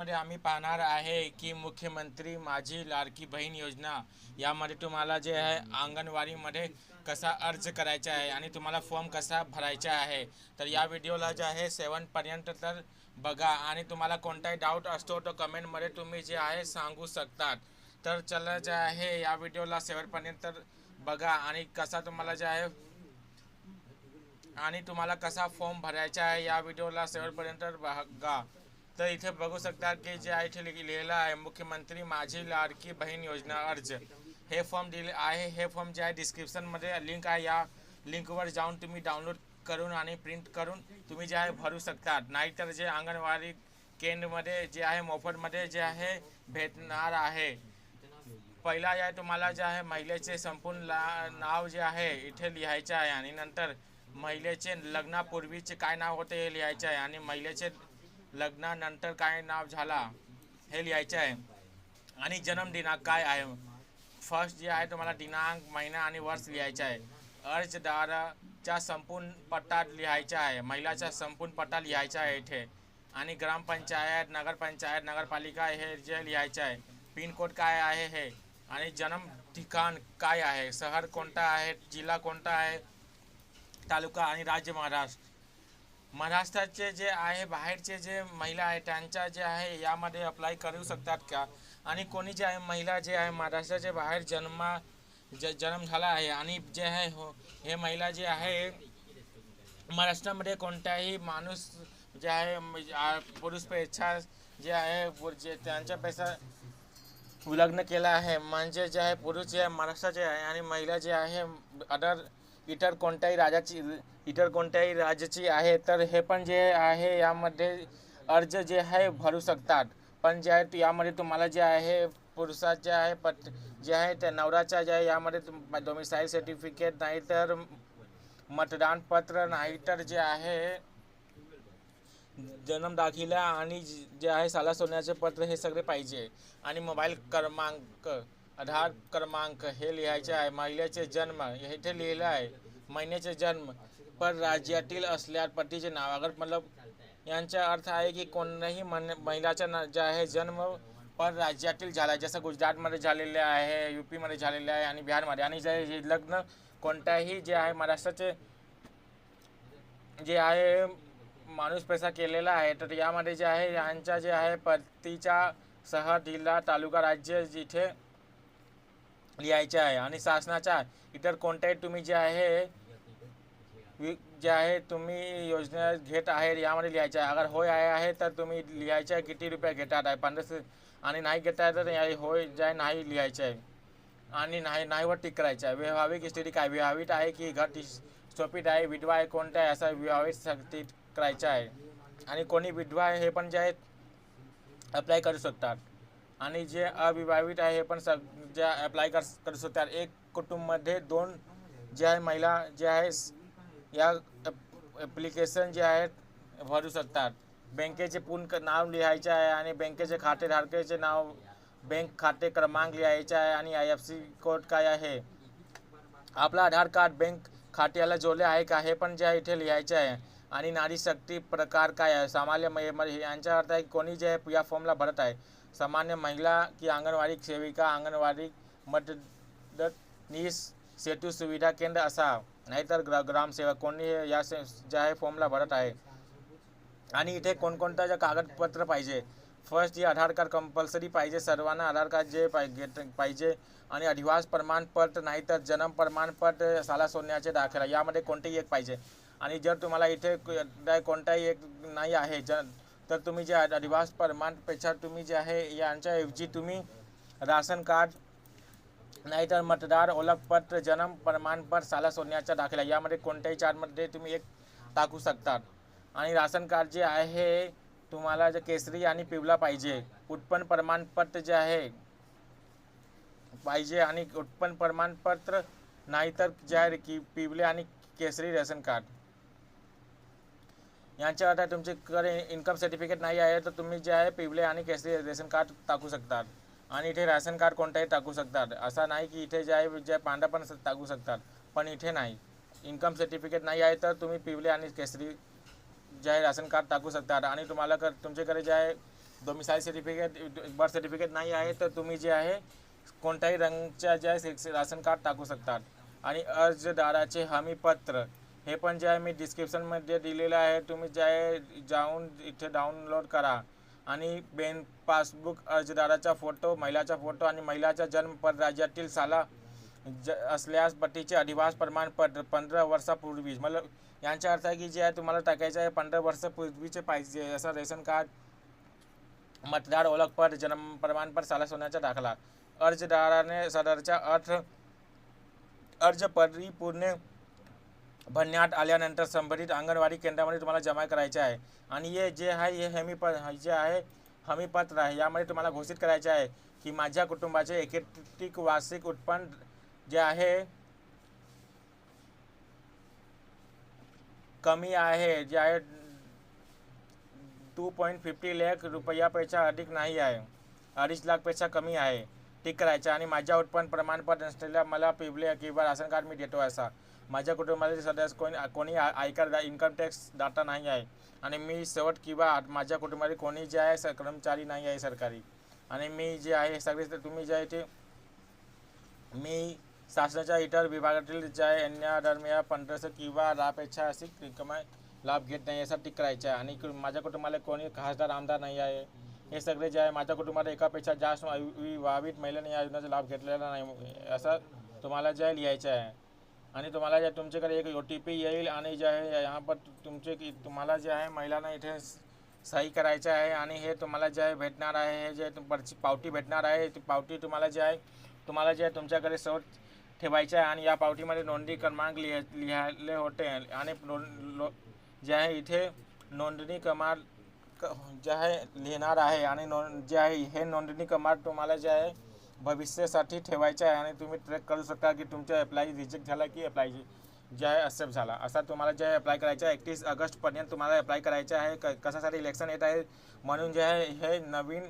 मध्ये आम्ही पाहणार आहे की मुख्यमंत्री माझी लाडकी बहीण योजना यामध्ये तुम्हाला जे आहे अंगणवाडीमध्ये कसा अर्ज करायचा आहे आणि तुम्हाला फॉर्म कसा भरायचा आहे. तर या व्हिडिओला जे आहे सेवनपर्यंत तर बघा आणि तुम्हाला कोणताही डाऊट असतो तो कमेंटमध्ये तुम्ही जे आहे सांगू शकतात. तर चला जे आहे या व्हिडिओला सेवनपर्यंत तर बघा आणि कसा तुम्हाला जे आहे आणि तुम्हाला कसा फॉर्म भरायचा आहे या व्हिडिओला सेवनपर्यंत बघा. तर इथे बघू शकता की जे आहे इथे लिह- लिहिलेलं आहे मुख्यमंत्री माझी लाडकी बहीण योजना अर्ज. हे फॉर्म दिले आहे हे फॉर्म जे आहे डिस्क्रिप्शनमध्ये लिंक आहे. या लिंकवर जाऊन तुम्ही डाउनलोड करून आणि प्रिंट करून तुम्ही जे आहे भरू शकता नाहीतर जे अंगणवाडी केंद्रमध्ये जे आहे मोफतमध्ये जे आहे भेटणार आहे. पहिला जे आहे तुम्हाला जे आहे महिलेचे संपूर्ण ला नाव जे आहे इथे लिहायचे आहे. आणि नंतर महिलेचे लग्नापूर्वीचे काय नाव होते हे लिहायचे आहे. आणि महिलेचे लग्नानंतर काय नाव झाला हे लिहायचं आहे. आणि जन्मदिनांक काय आहे? फर्स्ट जे आहे तुम्हाला दिनांक महिना आणि वर्ष लिहायचं आहे. अर्जदाराचा संपूर्ण पत्ता लिहायचा आहे. महिलाचा संपूर्ण पत्ता लिहायचा आहे इथे. आणि ग्रामपंचायत नगरपंचायत नगरपालिका हे जे लिहायचं आहे. पिनकोड काय आहे हे? आणि जन्म ठिकाण काय आहे? शहर कोणता आहे? जिल्हा कोणता आहे? तालुका आणि राज्य महाराष्ट्र. महाराष्ट्राचे जे आहे बाहेरचे जे महिला आहे त्यांच्या जे आहे यामध्ये अप्लाय करू शकतात का आणि कोणी जे आहे महिला जे आहे महाराष्ट्राच्या बाहेर जन्मा ज जन्म झाला आहे आणि जे आहे हो हे महिला जे आहे महाराष्ट्रामध्ये कोणताही माणूस जे आहे म्हणजे पेक्षा पुरुषपेक्षा जे आहे जे त्यांच्या पैसा लग्न केलं आहे म्हणजे जे आहे पुरुष जे आहे महाराष्ट्राचे आहे आणि महिला जे आहे अदर इतर कोणत्याही राजाची इतर कोणत्याही राज्याची आहे तर हे पण जे आहे यामध्ये अर्ज जे आहे भरू शकतात. पण जे आहे यामध्ये तुम्हाला जे आहे पुरुषाचे आहे पत जे आहे त्या नवराच्या जे आहे यामध्ये डोमिसाईल सर्टिफिकेट नाही तर मतदान पत्र नाही तर जे आहे जन्म दाखिला आणि जे आहे साला सोन्याचे पत्र हे सगळे पाहिजे. आणि मोबाईल क्रमांक आधार क्रमांक हे लिहायचे आहे. महिलेचे जन्म इथे लिहिलं आहे. महिन्याचे जन्म पर राज्यातील असल्यास पतीचे नाव. अगर मतलब यांचा अर्थ आहे की कोणत्याही मन महिलाचा ना जे आहे जन्म पर राज्यातील झाला आहे. जसं गुजरातमध्ये झालेले आहे यू पीमध्ये झालेले आहे आणि बिहारमध्ये. आणि जे हे लग्न कोणत्याही जे आहे महाराष्ट्राचे जे आहे माणूस पैसा केलेला आहे तर यामध्ये जे आहे यांच्या जे आहे पतीचा शहर जिल्हा तालुका राज्य जिथे लिहायचे आहे आणि शासनाच्या इतर कोणत्याही तुम्ही जे आहे वि- जे आहे तुम्ही योजना घेत आहे यामध्ये लिहायचे आहे. अगर होय आहे आहे तर तुम्ही लिहायचे आहे किती रुपये घेतात आहे? पंधराशे आणि नाही घेत आहे तर या होय जे आहे नाही लिहायचे आहे. आणि नाही नाहीवर टिक करायचं आहे. वैवाहिक स्थिती काय? विवाहित आहे की घर सोपीत आहे? विधवा आहे कोणत्या आहे? असं विवाहित स्थितीत करायचा आहे. आणि कोणी विधवा आहे हे पण जे आहे अप्लाय करू शकतात. आणि जे अविवाहित आहे हे पण सग ज्या अप्लाय कर करू शकतात एक कुटुंबमध्ये दोन जे आहे महिला जे आहे या ॲप्लिकेशन जे आहेत भरू शकतात. बँकेचे पूर्ण नाव लिहायचे आहे आणि बँकेचे खातेधारकाचे नाव बँक खाते क्रमांक लिहायचे आहे आणि आय एफ सी कोड काय आहे? आपला आधार कार्ड बँक खात्याला जोडले आहे का? हे पण जे आहे इथे लिहायचे आहे. आणि नारी शक्ती प्रकार काय आहे? सामान्य महि- यांचा अर्थ आहे कोणी जे आहे या फॉर्मला भरत आहे सामान्य महिला की अंगणवाडी सेविका अंगणवाडी मदतनीस सेतू सुविधा केंद्र असा नाहीतर ग्रा ग्रामसेवक कोणी या से ज्या आहे फॉर्मला भरत आहे. आणि इथे कोणकोणतं जे कागदपत्र पाहिजे? फर्स्ट ही आधार कार्ड कंपल्सरी पाहिजे सर्वांना आधार कार्ड जे पाहिजे पाहिजे आणि अधिवास प्रमाणपत्र नाही तर जन्म प्रमाणपत्र साला सोडण्याचे दाखला यामध्ये कोणतेही एक पाहिजे. आणि जर तुम्हाला इथे कोणताही एक नाही आहे ज तर तुम्ही जे अधिवास प्रमाणपेक्षा तुम्ही जे आहे यांच्याऐवजी तुम्ही राशन कार्ड नाहीतर मतदार ओळखपत्र जन्म प्रमाणपत्र साला सोडण्याचा दाखला यामध्ये कोणत्याही चारमध्ये तुम्ही एक टाकू शकतात. आणि राशन कार्ड जे आहे तुम्हाला जे केसरी आणि पिवला पाहिजे उत्पन्न प्रमाणपत्र जे आहे पाहिजे आणि उत्पन्न प्रमाणपत्र नाहीतर जे आहे की पिवले आणि केसरी राशन कार्ड. यांच्या आता तुमच्याकडे इन्कम सर्टिफिकेट नाही आहे तर तुम्ही जे आहे पिवळे आणि केसरी रेशन कार्ड टाकू शकतात. आणि इथे राशन कार्ड कोणताही टाकू शकतात. असा नाही की इथे जे आहे जे पांढरा पण टाकू शकतात पण इथे नाही. इन्कम सर्टिफिकेट नाही आहे तर तुम्ही पिवळे आणि केसरी जे आहे राशन कार्ड टाकू शकतात. आणि तुम्हाला कर तुमच्याकडे जे आहे डोमिसाईल सर्टिफिकेट बर्थ सर्टिफिकेट नाही आहे तर तुम्ही जे आहे कोणत्याही रंगच्या जे आहे राशन कार्ड टाकू शकतात. आणि अर्जदाराचे हमीपत्र हे पण जे आहे मी डिस्क्रिप्शनमध्ये दिलेलं आहे. तुम्ही जे आहे जाऊन इथे डाउनलोड करा. आणि बँक पासबुक अर्जदाराचा फोटो महिलाचा फोटो आणि महिलाचा जन्म पर राज्यातील साला ज असल्यास पट्टीचे अधिवास प्रमाणपत्र पंधरा वर्षापूर्वी. मतलब यांचा अर्थ आहे की जे आहे तुम्हाला टाकायचं आहे पंधरा वर्षापूर्वीचे पाहिजे असं रेशन कार्ड मतदार ओळखपत्र जन्म प्रमाणपत्र साला सोन्याचा दाखला. अर्जदाराने सदरचा अर्थ अर्ज परिपूर्ण भरण्यात आल्यानंतर संबंधित अंगणवाडी केंद्रामध्ये तुम्हाला जमा करायचे आहे. आणि हे जे आहे हे हमी प जे आहे हमीपत्र आहे यामध्ये तुम्हाला घोषित करायचे आहे की माझ्या कुटुंबाचे एकत्रित वार्षिक उत्पन्न जे आहे कमी आहे जे आहे टू पॉईंट फिफ्टी लॅक रुपयापेक्षा अधिक नाही आहे. अडीच लाखपेक्षा कमी आहे. टिक करायचं आणि माझ्या उत्पन्न प्रमाणपत्र नसलेल्या मला पिवले किंवा राशन कार्ड मी देतो असा माझ्या कुटुंबातील सदस्य कोणी कोणी आयकर इन्कम टॅक्स डाटा नाही आहे. आणि मी शेवट किंवा माझ्या कुटुंबातील कोणी जे आहे कर्मचारी नाही आहे सरकारी. आणि मी जे आहे सगळे तुम्ही जे आहे ते मी शासनाच्या इतर विभागातील जे आहे अन्य दरम्यान पंधराशे किंवा लाभपेक्षा अशी कमाई लाभ घेत नाही यासाठी टिक करायचं आहे आणि माझ्या कुटुंबाला कोणी खासदार आमदार नाही आहे. हे सगळे जे आहे माझ्या कुटुंबात एकापेक्षा जास्त विवाहित महिलांनी या योजनेचा लाभ घेतलेला नाही. असं तुम्हाला जे आहे लिहायचं आहे. आणि तुम्हाला जे तुमच्याकडे एक ओ टी पी येईल आणि जे आहे यहाँ पर तुमचे की तुम्हाला जे आहे महिलांना इथे सही करायचं आहे आणि हे तुम्हाला जे आहे भेटणार आहे हे जे तुम- पावटी पावती भेटणार आहे ती पावती तुम्हाला जे आहे तुम्हाला जे आहे तुमच्याकडे सर्व ठेवायचं आहे आणि या पावटीमध्ये नोंदणी क्रमांक लिह लिहायले होते आणि नोंद लो- जे आहे इथे नोंदणी क्रमांक क- जे आहे लिहिणार आहे आणि नोंद जे आहे हे नोंदणी क्रमांक तुम्हाला जे आहे भविष्यासाठी ठेवायच्या आहे आणि तुम्ही ट्रॅक करू शकता की तुमच्या अप्लाय रिजेक्ट झाला की अप्लाय जे आहे असेप्ट झाला. असा तुम्हाला जे आहे अप्लाय करायचं आहे. एकतीस ऑगस्टपर्यंत तुम्हाला अप्लाय करायचं आहे. क कशासाठी इलेक्शन येत आहे? म्हणून जे आहे हे नवीन